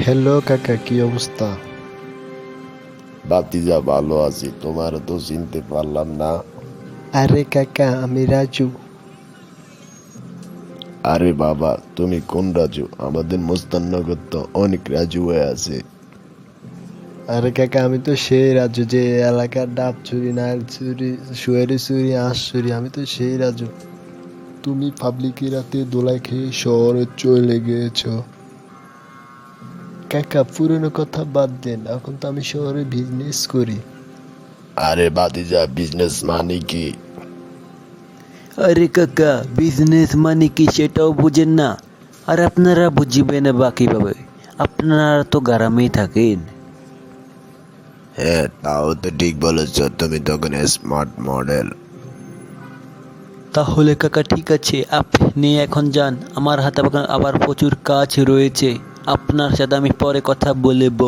Hello কাকা কি অবস্থা? বাতিজা ভালো আছি। তোমার তো চিনতে পারলাম না। আরে কাকা আমি রাজু। আরে বাবা তুমি কোন রাজু? আমাদের মোস্তাননগর তো অনেক রাজু হয়ে আছে। আরে কাকা আমি তো সেই রাজু যে এলাকার ডাব চুরি নাল চুরি শুয়ারি চুরি আঁশ চুরি আমি তো সেই রাজু। তুমি পাবলিকের রাতে দোলাই খেয়ে শহরে চলে গিয়েছো। কাকা পুরনো কথা বাদ দেন এখন তো আমি শহরে বিজনেস করি। আরে বাতিজা বিজনেস মানে কি? আরে কাকা বিজনেস মানে কি সেটাও বুঝেন না। আর আপনারা বুঝবেন বা কীভাবে আপনারা তো গ্রামেই থাকেন। হ্যাঁ তাও তো ঠিক বলেছ তুমি তখন স্মার্ট মডেল তাহলে কাকা ঠিক আছে আপনি এখন যান আমার হাতে আবার প্রচুর কাজ রয়েছে। আপনার সাথে আমি পরে কথা বলব।